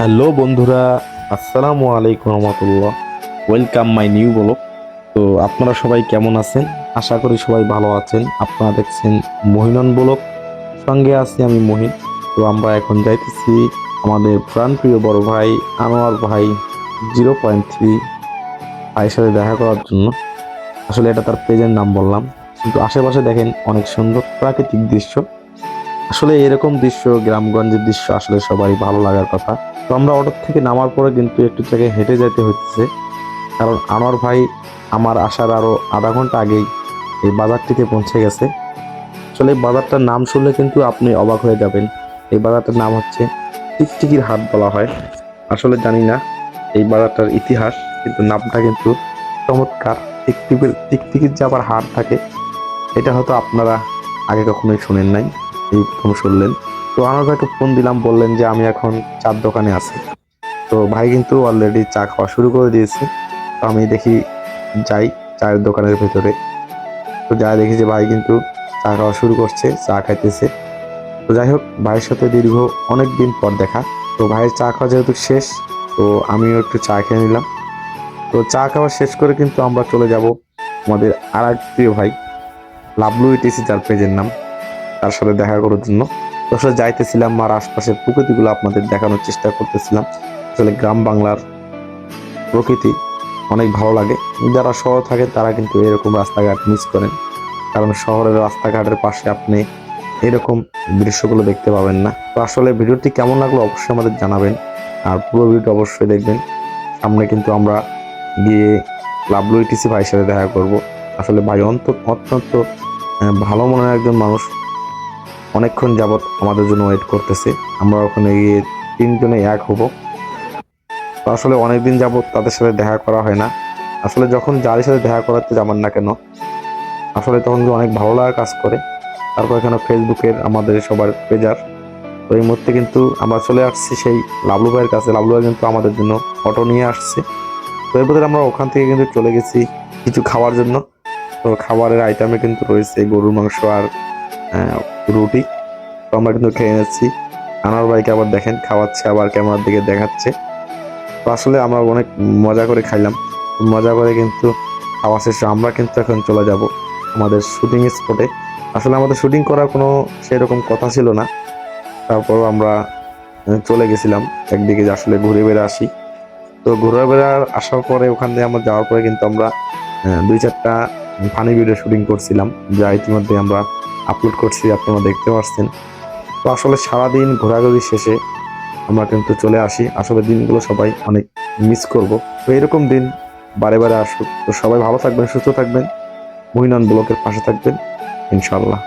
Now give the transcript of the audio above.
Hello বন্ধুরা, আসসালামু আলাইকুম রহমতুল্লাহ। ওয়েলকাম মাই নিউ ব্লগ তো আপনারা সবাই কেমন আছেন? আশা করি সবাই ভালো আছেন। আপনারা দেখছেন মহিনন ব্লগ সঙ্গে আছি আমি মহিন। তো আমরা এখন যাইতেছি আমাদের প্রাণপ্রিয় বড় ভাই আনোয়ার ভাই জিরো পয়েন্ট থ্রি ভাইয়ের সাথে দেখা করার জন্য। আসলে এটা তার পেজের নাম বললাম। কিন্তু আশেপাশে দেখেন অনেক সুন্দর প্রাকৃতিক দৃশ্য। আসলে এরকম দৃশ্য, গ্রামগঞ্জের দৃশ্য আসলে সবাই ভালো লাগার কথা। তো আমরা অটো থেকে নামার পরে কিন্তু একটু জায়গায় হেঁটে যেতে হচ্ছে। কারণ আমার ভাই আমার আসার আরও আধা ঘণ্টা আগেই এই বাজারটিতে পৌঁছে গেছে। আসলে এই বাজারটার নাম শুনলে কিন্তু আপনি অবাক হয়ে যাবেন। এই বাজারটার নাম হচ্ছে টিকটিকির হাট বলা হয়। আসলে জানি না এই বাজারটার ইতিহাস, কিন্তু নামটা কিন্তু চমৎকার। টিকটিকির টিকটিকির যে আবার হাট থাকে, এটা হয়তো আপনারা আগে কখনোই শোনেন নাই। এই প্রথম শুনলেন। তো আমার ভাইকে ফোন দিলাম, বললেন যে আমি এখন চার দোকানে আছি। তো ভাই কিন্তু অলরেডি চা খাওয়া শুরু করে দিয়েছে। তো আমি দেখি যাই চায়ের দোকানের ভেতরে। তো যাই দেখি যে ভাই কিন্তু চা খাওয়া শুরু করছে, চা খাইতেছে। তো যাই হোক, ভাইয়ের সাথে দীর্ঘ অনেক দিন পর দেখা। তো ভাইয়ের চা খাওয়া যেহেতু শেষ, তো আমিও একটু চা খেয়ে নিলাম। তো চা খাওয়া শেষ করে কিন্তু আমরা চলে যাব আমাদের আর এক প্রিয় ভাই লাভলু ইটিসি যার পেজের নাম। তার সাথে দেখা করার জন্য। আসলে যাইতেছিলাম আর আশপাশের প্রকৃতিগুলো আপনাদের দেখানোর চেষ্টা করতেছিলাম। আসলে গ্রাম বাংলার প্রকৃতি অনেক ভালো লাগে। যারা শহর থাকে, তারা কিন্তু এরকম রাস্তাঘাট মিস করেন। কারণ শহরের রাস্তাঘাটের পাশে আপনি এরকম দৃশ্যগুলো দেখতে পাবেন না। তো আসলে ভিডিওটি কেমন লাগল অবশ্যই আমাদের জানাবেন। আর পুরো ভিডিও অবশ্যই দেখবেন। সামনে কিন্তু আমরা গিয়ে লাভলু ইটিসি ভাইয়ের সাথে দেখা করব। আসলে ভাই অন্ত অত্যন্ত ভালো মনের একজন মানুষ। অনেকক্ষণ যাবৎ আমাদের জন্য ওয়েট করতেছে। আমরা ওখানে গিয়ে তিনজনে এক হব। আসলে অনেকদিন যাবত তাদের সাথে দেখা করা হয় না। আসলে যখন যার সাথে দেখা করাতে যাবেন না কেন, আসলে তখন অনেক ভালো লাগা কাজ করে। তারপর এখানে ফেসবুকের আমাদের সবার পেজার। তো এই মুহূর্তে কিন্তু আমরা চলে আসছি সেই লাবলু ভাইয়ের কাছে। লাবলু ভাই কিন্তু আমাদের জন্য অটো নিয়ে আসছে। তো এর ভিতরে আমরা ওখান থেকে কিন্তু চলে গেছি কিছু খাওয়ার জন্য। তো খাবারের আইটেমে কিন্তু রয়েছে গরুর মাংস আর রুটি তো আমরা কিন্তু খেয়ে নিচ্ছি। আনার ভাইকে আবার দেখেন, খাওয়াচ্ছে, আবার ক্যামেরার দিকে দেখাচ্ছে। তো আসলে আমরা অনেক মজা করে খাইলাম। মজা করে কিন্তু খাওয়া শেষে, আমরা কিন্তু এখন চলে যাব আমাদের শুটিং স্পটে। আসলে আমাদের শুটিং করার কোনো সেরকম কথা ছিল না। তারপর আমরা চলে গেছিলাম একদিকে আসলে ঘুরে বেড়ে আসি। তো ঘুরে বেড়ে আসার পরে ওখান থেকে আমরা যাওয়ার পরে কিন্তু আমরা দুই চারটা ফানি ভিডিও শুটিং করছিলাম। যা ইতিমধ্যে আমরা আপলোড করছি আপনারা দেখতে পাচ্ছেন তো আসলে সারাদিন ঘোরাঘুরি শেষে আমরা কিন্তু চলে আসি। আসলে দিনগুলো সবাই অনেক মিস করব। তো এরকম দিন বারে বারে আসুক। তো সবাই ভালো থাকবেন, সুস্থ থাকবেন। মহিনান ব্লকের পাশে থাকবেন ইনশাল্লাহ